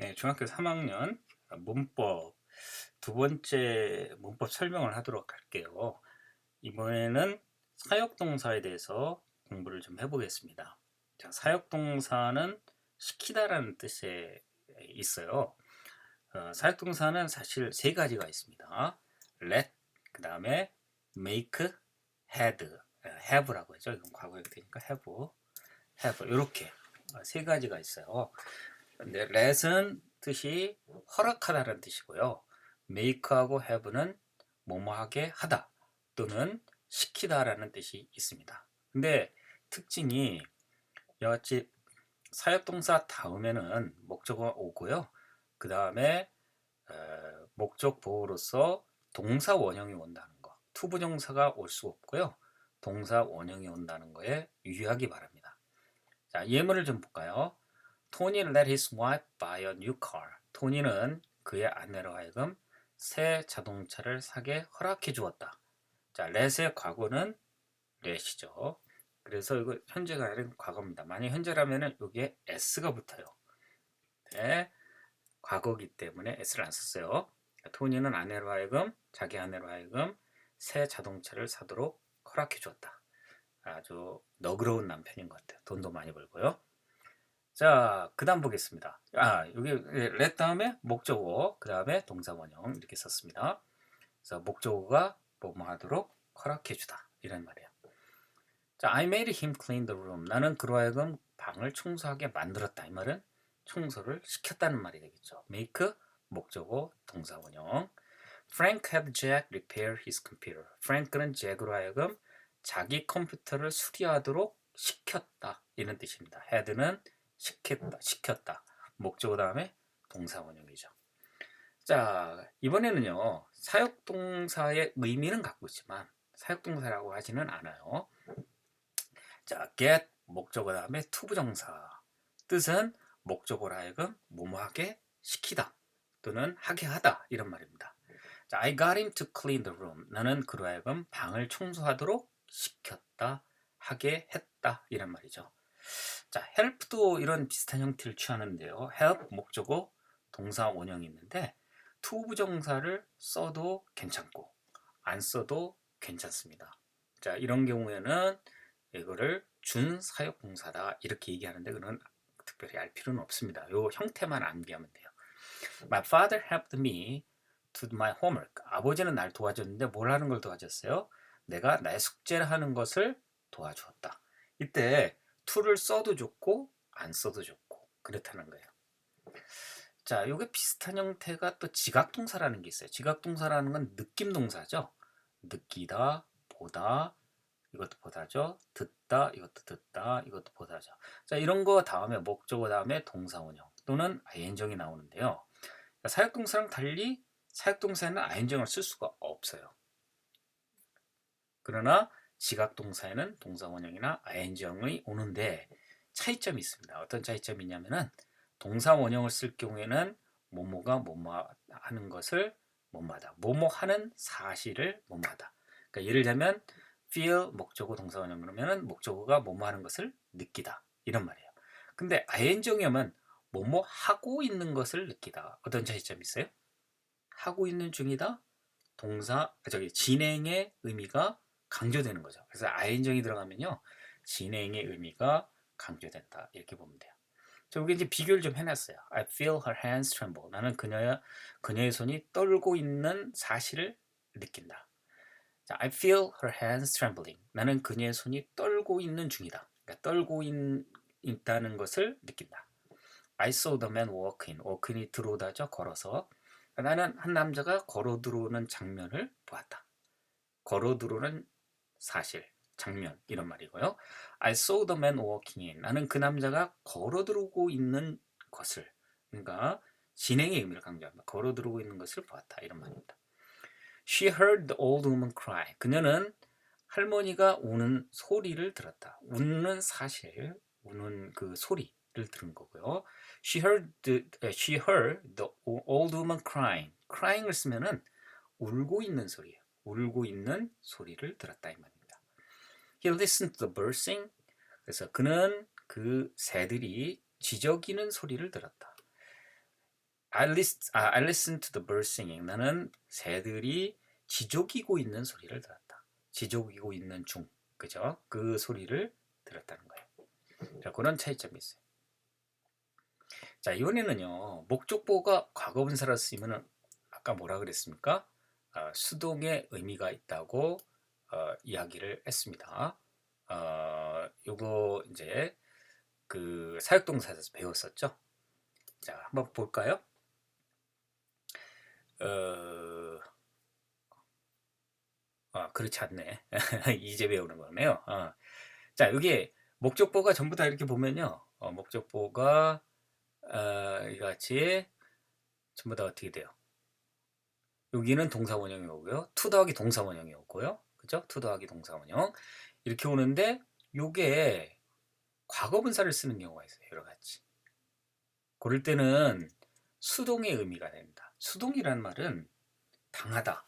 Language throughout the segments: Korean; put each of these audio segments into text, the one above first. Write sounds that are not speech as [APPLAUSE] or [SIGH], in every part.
네, 중학교 3학년 문법 두 번째 문법 설명을 하도록 할게요. 이번에는 사역동사에 대해서 공부를 좀 해보겠습니다. 자, 사역동사는 시키다라는 뜻에 있어요. 어, 사역동사는 사실 세 가지가 있습니다. let, 그 다음에 make, had, have라고 하죠. 이건 과거형 되니까 have, have 이렇게 세 가지가 있어요. 근데 let은 뜻이 허락하다라는 뜻이고요. make하고 have는 뭐뭐하게 하다 또는 시키다라는 뜻이 있습니다. 근데 특징이 여같이 사역동사 다음에는 목적어가 오고요. 그 다음에 목적 보호로서 동사 원형이 온다는 거. 투부정사가 올 수 없고요. 동사 원형이 온다는 거에 유의하기 바랍니다. 자, 예문을 좀 볼까요? 토니 let his wife buy a new car. 토니는 그의 아내로 하여금 새 자동차를 사게 허락해 주었다. 자, let의 과거는 let이죠. 그래서 이거 현재가 아니라 과거입니다. 만약 현재라면은 여기에 s가 붙어요. 네, 과거기 때문에 s를 안 썼어요. 토니는 아내로 하여금 자기 아내로 하여금 새 자동차를 사도록 허락해 주었다. 아주 너그러운 남편인 것 같아요. 돈도 많이 벌고요. 자, 그 다음 보겠습니다. 아, 여기 let 다음에 목적어, 그 다음에 동사 원형 이렇게 썼습니다. 그래서 목적어가 뭐뭐 하도록 허락해 주다. 이런 말이에요. 자, I made him clean the room. 나는 그로 하여금 방을 청소하게 만들었다. 이 말은 청소를 시켰다는 말이 되겠죠. make 목적어 동사 원형. Frank had Jack repair his computer. 프랭크는 잭으로 하여금 자기 컴퓨터를 수리하도록 시켰다. 이런 뜻입니다. had는 시켰다, 시켰다. 목적어 다음에 동사 원형이죠. 자, 이번에는요. 사역 동사의 의미는 갖고 있지만 사역 동사라고 하지는 않아요. 자, get 목적어 다음에 투부정사. 뜻은 목적어로 하여금 뭐뭐하게 시키다 또는 하게 하다 이런 말입니다. 자, I got him to clean the room. 나는 그로 하여금 방을 청소하도록 시켰다, 하게 했다 이런 말이죠. 자, help도 이런 비슷한 형태를 취하는데요. help 목적어 동사 원형이 있는데 투부정사를 써도 괜찮고 안 써도 괜찮습니다. 자, 이런 경우에는 이거를 준 사역동사다 이렇게 얘기하는데 그건 특별히 알 필요는 없습니다. 요 형태만 암기하면 돼요. My father helped me to do my homework. 아버지는 날 도와줬는데 뭘 하는 걸 도와줬어요? 내가 나의 숙제를 하는 것을 도와주었다. 이때 to를 써도 좋고 안 써도 좋고 그렇다는 거예요. 자, 요게 비슷한 형태가 또 지각동사라는 게 있어요. 지각동사라는 건 느낌동사죠. 느끼다, 보다, 이것도 보다죠. 듣다, 이것도 듣다, 이것도 보다죠. 자, 이런 거 다음에 목적어 다음에 동사원형 또는 ing이 나오는데요. 사역동사랑 달리 사역동사에는 ing을 쓸 수가 없어요. 그러나 지각 동사에는 동사 원형이나 ing형이 오는데 차이점이 있습니다. 어떤 차이점이 있냐면은 동사 원형을 쓸 경우에는 뭐뭐가 뭐뭐 하는 것을 뭐뭐하다. 뭐뭐 하는 사실을 뭐뭐하다. 그러니까 예를 들면 feel 목적어 동사 원형 그러면은 목적어가 뭐뭐 하는 것을 느끼다. 이런 말이에요. 근데 ing형이 면 뭐뭐 하고 있는 것을 느끼다. 어떤 차이점이 있어요? 하고 있는 중이다. 동사 저기 진행의 의미가 강조되는 거죠. 그래서 ing이 들어가면요. 진행의 의미가 강조된다. 이렇게 보면 돼요. 자, 여기 이제 비교를 좀 해놨어요. I feel her hands tremble. 나는 그녀의, 그녀의 손이 떨고 있는 사실을 느낀다. 자, I feel her hands trembling. 나는 그녀의 손이 떨고 있는 중이다. 그러니까 떨고 있, 있다는 것을 느낀다. I saw the man walk in. walk in이 들어오다죠. 걸어서. 나는 한 남자가 걸어 들어오는 장면을 보았다. 걸어 들어오는 사실, 장면 이런 말이고요. I saw the man walking in. 나는 그 남자가 걸어 들어오고 있는 것을 그러니까 진행의 의미를 강조합니다. 걸어 들어오고 있는 것을 보았다 이런 말입니다. She heard the old woman cry. 그녀는 할머니가 우는 소리를 들었다. 우는 사실, 우는 그 소리를 들은 거고요. She heard the, she heard the old woman crying. crying을 쓰면은 울고 있는 소리예요. 울고 있는 소리를 들었다 이 말입니다. He listened to the birds sing. 그래서 그는 그 새들이 지저귀는 소리를 들었다. I 아, I listen to the birds singing. 나는 새들이 지족이고 있는 소리를 들었다. 지족이고 있는 중, 그죠? 그 소리를 들었다는 거예요. 자, 그런 차이점이 있어요. 자, 이번에는요, 목적보가 과거분사로 쓰이면은 아까 뭐라 그랬습니까? 어, 수동의 의미가 있다고 어, 이야기를 했습니다. 어, 요거 이제 그 사역동사에서 배웠었죠. 자, 한번 볼까요? 어, 아, 그렇지 않네. [LAUGHS] 이제 배우는 거네요. 어. 자, 여기 목적보가 전부 다 이렇게 보면요. 어, 목적보가 어, 이같이 전부 다 어떻게 돼요? 여기는 동사 원형이 오고요. 투 더하기 동사 원형이 오고요. 그죠? 투 더하기 동사 원형. 이렇게 오는데 요게 과거 분사를 쓰는 경우가 있어요. 여러 가지. 그럴 때는 수동의 의미가 됩니다. 수동이라는 말은 당하다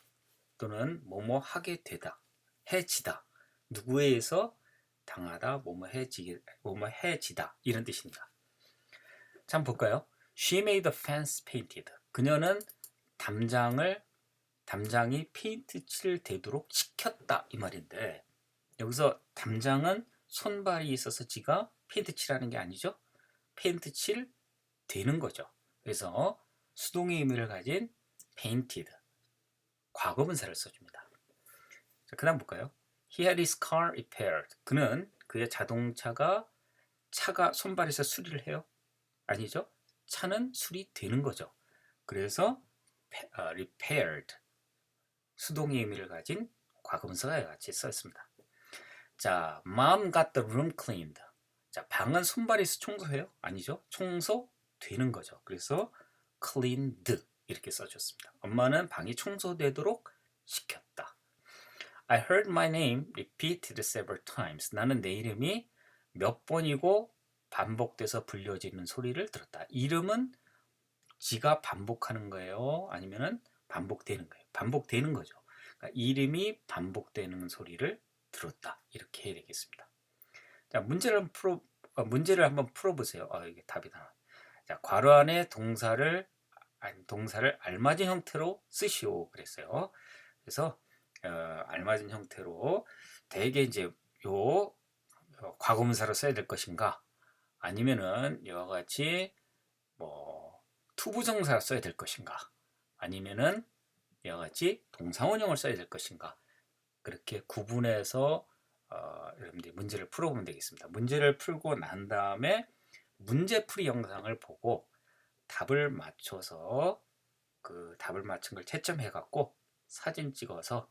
또는 뭐뭐 하게 되다, 해지다. 누구에 의해서 당하다, 뭐뭐 해지, 뭐뭐 해지다 이런 뜻입니다. 자, 한번 볼까요? She made the fence painted. 그녀는 담장을 담장이 페인트 칠 되도록 시켰다 이 말인데 여기서 담장은 손발이 있어서 지가 페인트 칠하는 게 아니죠. 페인트 칠 되는 거죠. 그래서 수동의 의미를 가진 painted 과거분사를 써줍니다. 자, 그다음 볼까요? He had his car repaired. 그는 그의 자동차가 차가 손발에서 수리를 해요. 아니죠? 차는 수리되는 거죠. 그래서 어, repaired 수동의 의미를 가진 과거분사가 같이 써 있습니다. 자, mom got the room cleaned. 자, 방은 손발에서 청소해요? 아니죠? 청소되는 거죠. 그래서 cleaned 이렇게 써줬습니다. 엄마는 방이 청소되도록 시켰다. I heard my name repeated several times. 나는 내 이름이 몇 번이고 반복돼서 불려지는 소리를 들었다. 이름은 지가 반복하는 거예요? 아니면은 반복되는 거예요? 반복되는 거죠. 그러니까 이름이 반복되는 소리를 들었다. 이렇게 해야 되겠습니다. 자, 문제를 풀어 어, 문제를 한번 풀어 보세요. 아, 이게 답이 나. 자, 괄호 안에 동사를 동사를 알맞은 형태로 쓰시오 그랬어요. 그래서 어, 알맞은 형태로 대개 이제 요 어, 과거문사로 써야 될 것인가 아니면은 이와 같이 뭐 투부정사 써야 될 것인가 아니면은 이와 같이 동사원형을 써야 될 것인가 그렇게 구분해서 어, 여러분들이 문제를 풀어보면 되겠습니다. 문제를 풀고 난 다음에 문제풀이 영상을 보고 답을 맞춰서 그 답을 맞춘 걸 채점해 갖고 사진 찍어서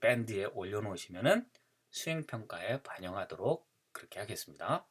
밴드에 올려놓으시면은 수행평가에 반영하도록 그렇게 하겠습니다.